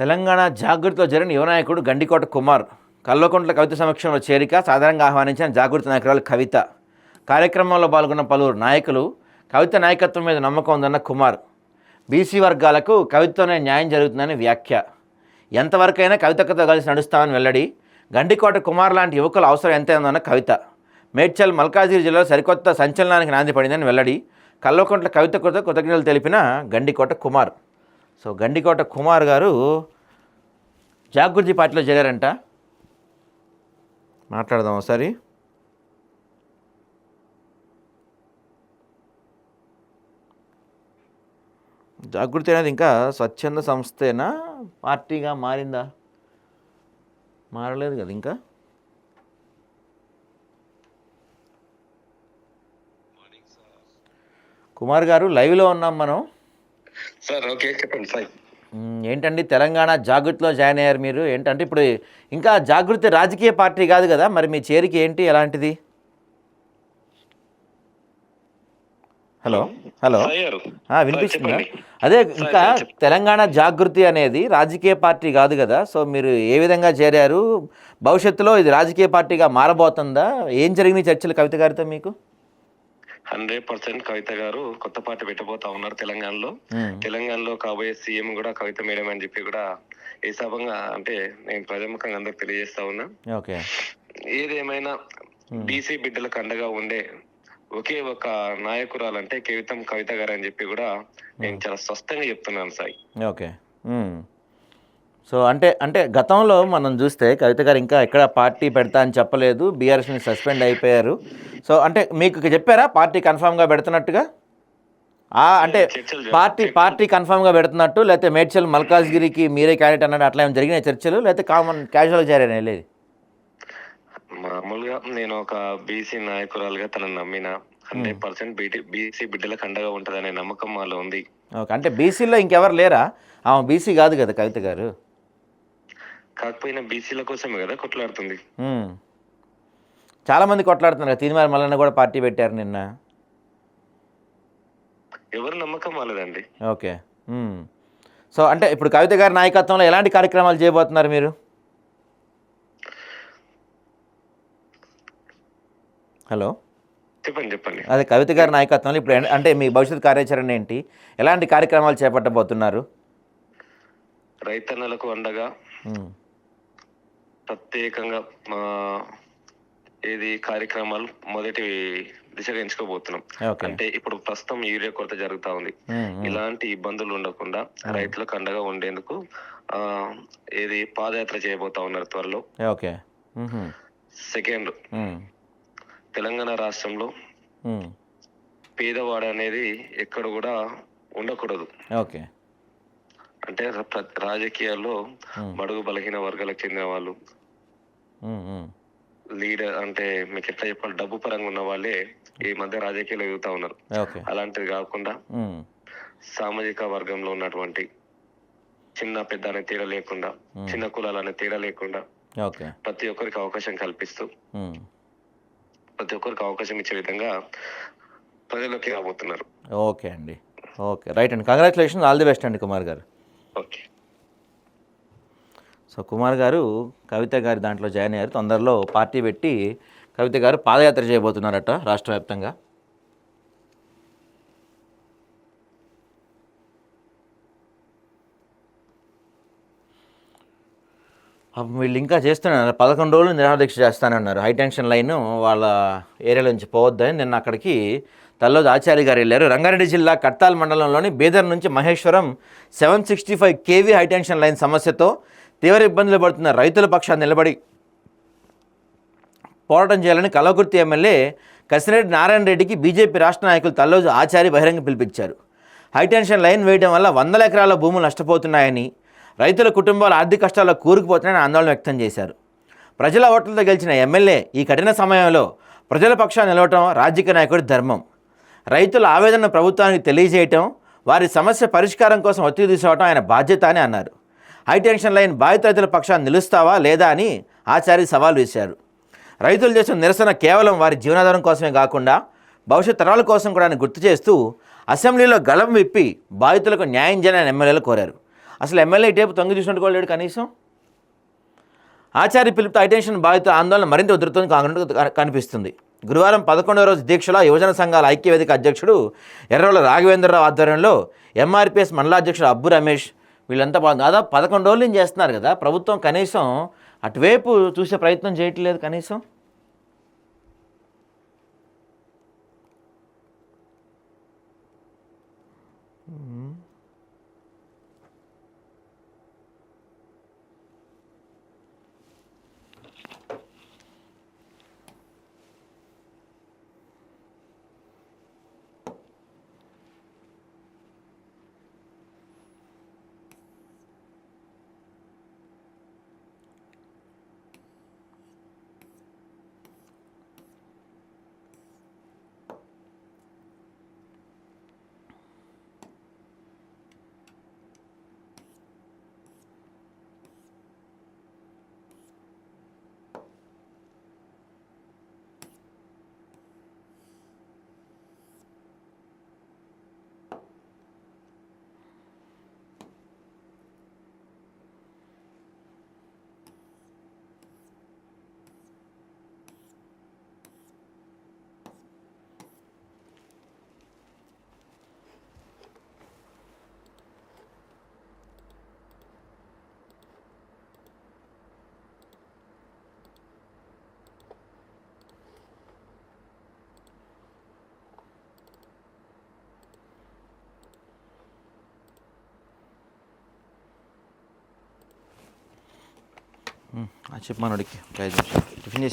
తెలంగాణ జాగృతిలో జరిగిన యువనాయకుడు గండికోట కుమార్ కల్వకుంట్ల కవిత సమక్షంలో చేరిక సాధారణంగా ఆహ్వానించిన జాగృతి నాయకురాలు కవిత. కార్యక్రమంలో పాల్గొన్న పలువురు నాయకులు కవిత నాయకత్వం మీద నమ్మకం ఉందన్న కుమార్. బీసీ వర్గాలకు కవితతోనే న్యాయం జరుగుతుందని వ్యాఖ్య. ఎంతవరకైనా కవితకతో కలిసి నడుస్తామని వెల్లడి గండికోట కుమార్ లాంటి యువకుల అవసరం ఎంత ఉందన్న కవిత. మేడ్చల్ మల్కాజిగిరి జిల్లాలో సరికొత్త సంచలనానికి నాంది పడిందని వెల్లడి కల్వకుంట్ల కవిత కృత కృతజ్ఞతలు తెలిపిన గండికోట కుమార్. సో గండికోట కుమార్ గారు జాగృతి పార్టీలో చేరారంట. మాట్లాడదాం ఒకసారి. జాగృతి అనేది ఇంకా స్వచ్ఛంద సంస్థేనా? పార్టీగా మారిందా? మారలేదు కదా ఇంకా? కుమార్ గారు లైవ్లో ఉన్నాం మనం. సార్ ఓకే చెప్పండి సార్ ఏంటండి తెలంగాణ జాగృతిలో జాయిన్ అయ్యారు మీరు? ఏంటంటే ఇప్పుడు ఇంకా జాగృతి రాజకీయ పార్టీ కాదు కదా మరి మీ చేరిక ఏంటి ఎలాంటిది? Hello hello. వినిపిస్తుందా. అదే ఇంకా. తెలంగాణ జాగృతి అనేది రాజకీయ పార్టీ కాదు కదా సో మీరు ఏ విధంగా చేరారు? భవిష్యత్తులో ఇది రాజకీయ పార్టీగా మారబోతుందా? ఏం జరిగినాయి చర్చలు కవిత గారితో మీకు? హండ్రెడ్ పర్సెంట్ కవిత గారు కొత్త పార్టీ పెట్టబోతా ఉన్నారు తెలంగాణలో. తెలంగాణలో కాబోయే సీఎం కూడా కవిత మేడం అని చెప్పి కూడా ఈ సభంగా అంటే నేను ప్రజాముఖంగా అందరికి తెలియజేస్తా ఉన్నా. ఏదేమైనా బీసీ బిడ్డలకు అండగా ఉండే ఒకే ఒక నాయకురాలంటే కవితం కవిత గారు అని చెప్పి కూడా నేను చాలా స్పష్టంగా చెప్తున్నాను సాయి. ఓకే. సో అంటే అంటే గతంలో మనం చూస్తే కవిత గారు ఇంకా ఎక్కడ పార్టీ పెడతా అని చెప్పలేదు బీఆర్ఎస్ నుంచి సస్పెండ్ అయిపోయారు. సో అంటే మీకు చెప్పారా? పార్టీ కన్ఫామ్గా పెడుతున్నట్టుగా? ఆ, అంటే పార్టీ పార్టీ కన్ఫామ్గా పెడుతున్నట్టు లేకపోతే మేడ్చల్ మల్కాజ్గిరికి మీరే క్యాండిడేట్ అన్నట్టు అట్లా ఏమైనా జరిగినాయి చర్చలు? లేకపోతే కామన్ క్యాజువల్గా చేరాను వెళ్ళేది మామూలుగా నేను ఒక బీసీ నాయకురాలుగా తనను నమ్మిన. హండ్రెడ్ పర్సెంట్ బీసీ బిడ్డలకు అండగా ఉంటదనే నమ్మకం మాలో ఉంది. ఓకే అంటే బీసీలో ఇంకెవరు లేరా? ఆమె బీసీ కాదు కదా కవిత గారు. కాకపోయినా బీసీల కోసమే కదా కొట్లాడుతుంది. మ్మ్. చాలామంది కొట్లాడుతున్నారు కదా తీర్మార్ మల్లన్న కూడా పార్టీ పెట్టారు నిన్న. ఎవరు నమ్మకం వాళ్ళదండి. ఓకే. సో అంటే ఇప్పుడు కవిత గారి నాయకత్వంలో ఎలాంటి కార్యక్రమాలు చేయబోతున్నారు మీరు? హలో. చెప్పండి చెప్పండి. అదే కవిత గారి నాయకత్వంలో ఇప్పుడు అంటే మీ భవిష్యత్ కార్యాచరణ ఏంటి? ఎలాంటి కార్యక్రమాలు చేపట్టబోతున్నారు? రైతన్నలకు అండగా. ప్రత్యేకంగా మా ఏది కార్యక్రమాలు మొదటి దిశగా ఎంచుకోబోతున్నాం అంటే ఇప్పుడు ప్రస్తుతం యూరియా కొరత జరుగుతా ఉంది. ఇలాంటి ఇబ్బందులు ఉండకుండా రైతులకు అండగా ఉండేందుకు ఆ ఏది పాదయాత్ర చేయబోతా ఉన్నారు త్వరలో ఓకే. సెకండ్. తెలంగాణ రాష్ట్రంలో. పేదవాడు అనేది ఎక్కడ కూడా ఉండకూడదు ఓకే అంటే రాజకీయాల్లో. బడుగు బలహీన వర్గాలకు చెందిన వాళ్ళు. లీడర్ అంటే మీకు ఎట్లా చెప్పాలి? డబ్బు పరంగా ఉన్న వాళ్ళే ఈ మధ్య రాజకీయాలు ఎదుగుతా ఉన్నారు. అలాంటిది కాకుండా. సామాజిక వర్గంలో ఉన్నటువంటి చిన్న పెద్ద అనే తేడా లేకుండా చిన్న కులాలు అనే తేడా లేకుండా ప్రతి ఒక్కరికి అవకాశం కల్పిస్తూ. ప్రతి ఒక్కరికి అవకాశం ఇచ్చే విధంగా ప్రజల్లోకి రాబోతున్నారు. ఓకే అండి. ఓకే. రైట్ అండి. కంగ్రాచులేషన్ ఆల్ ది బెస్ట్ అండి కుమార్ గారు. ఓకే. సో కుమార్ గారు కవిత గారి దాంట్లో జాయిన్ అయ్యారు. తొందరలో పార్టీ పెట్టి కవిత గారు పాదయాత్ర చేయబోతున్నారట రాష్ట్ర వ్యాప్తంగా. వీళ్ళు ఇంకా చేస్తున్నారు పదకొండు రోజులు నిరాదీక్ష చేస్తానన్నారు. హైటెన్షన్ లైన్ వాళ్ళ ఏరియాలో నుంచి పోవద్దని నిన్న అక్కడికి తల్లోజు ఆచార్య గారు వెళ్ళారు. రంగారెడ్డి జిల్లా కట్టాల్ మండలంలోని బీదర్ నుంచి Maheshwaram seven sixty five KV high tension line సమస్యతో తీవ్ర ఇబ్బందులు పడుతున్న రైతుల పక్షాన్ని నిలబడి పోరాటం చేయాలని కలవకుర్తి ఎమ్మెల్యే కసిరెడ్డి నారాయణ రెడ్డికి బీజేపీ రాష్ట్ర నాయకులు తల్లోజు ఆచారి బహిరంగ పిలిపించారు. హైటెన్షన్ లైన్ వేయడం వల్ల వందల ఎకరాల భూములు నష్టపోతున్నాయని రైతుల కుటుంబాలు ఆర్థిక కష్టాల్లో కూరుకుపోతున్నాయని ఆందోళన వ్యక్తం చేశారు. ప్రజల ఓట్లతో గెలిచిన ఎమ్మెల్యే ఈ కఠిన సమయంలో ప్రజల పక్షాన్ని నిలవటం రాజకీయ నాయకుడి ధర్మం. రైతుల ఆవేదన ప్రభుత్వానికి తెలియజేయటం వారి సమస్య పరిష్కారం కోసం ఒత్తిడి తీసుకోవటం ఆయన బాధ్యత అని అన్నారు. హైటెన్షన్ లైన్ బాధిత రైతుల పక్షాన్ని నిలుస్తావా లేదా అని ఆచారి సవాల్ వేశారు. రైతులు చేసిన నిరసన కేవలం వారి జీవనాధారం కోసమే కాకుండా భవిష్యత్ తరాల కోసం కూడా గుర్తు చేస్తూ అసెంబ్లీలో గళం విప్పి బాధితులకు న్యాయం చేయాలని ఎమ్మెల్యేలు కోరారు. అసలు ఎమ్మెల్యే టేపు తొంగి చూసినట్టు కూడా లేడు కనీసం. ఆచార్య పిలుపుతో హైటెన్షన్ బాధిత ఆందోళన మరింత ఉధృతం కాకుండా కనిపిస్తుంది. గురువారం పదకొండవ రోజు దీక్షలో యువజన సంఘాల ఐక్యవేదిక అధ్యక్షుడు ఎర్రవల రాఘవేంద్రరావు ఆధ్వర్యంలో ఎంఆర్పిఎస్ మండలాధ్యక్షుడు అబ్బు రమేష్ వీళ్ళంతా పా- దాదాపు పదకొండు రోజులు చేస్తున్నారు కదా ప్రభుత్వం కనీసం అటువైపు చూసే ప్రయత్నం చేయట్లేదు కనీసం? చెప్పమానోడికి ఒక ఐదు నిమిషాలు టిఫిన్ చేసి